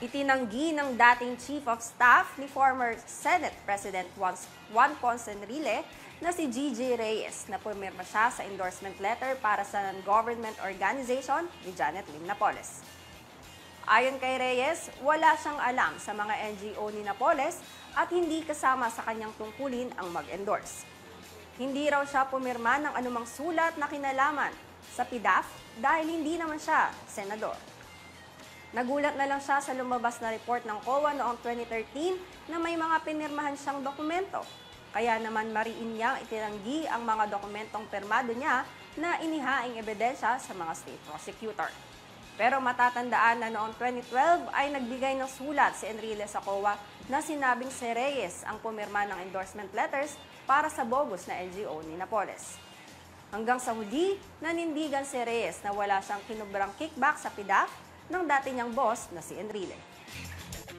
Itinanggi ng dating Chief of Staff ni former Senate President Juan Juan Ponce Enrile na si GJ Reyes na pumirma siya sa endorsement letter para sa non-government organization ni Janet Lim Napoles. Ayon kay Reyes, wala siyang alam sa mga NGO ni Napoles at hindi kasama sa kanyang tungkulin ang mag-endorse. Hindi raw siya pumirma ng anumang sulat na kinalaman sa PDAF dahil hindi naman siya senador. Nagulat na lang siya sa lumabas na report ng COA noong 2013 na may mga pinirmahan siyang dokumento. Kaya naman mariin niyang itinanggi ang mga dokumentong pirmado niya na inihaing ebidensya sa mga state prosecutor. Pero matatandaan na noong 2012 ay nagbigay ng sulat si Enrile sa COA na sinabing si Reyes ang pumirma ng endorsement letters para sa bogus na NGO ni Napoles. Hanggang sa huli, nanindigan si Reyes na wala siyang kinubrang kickback sa PIDAF ng dati niyang boss na si Enrile.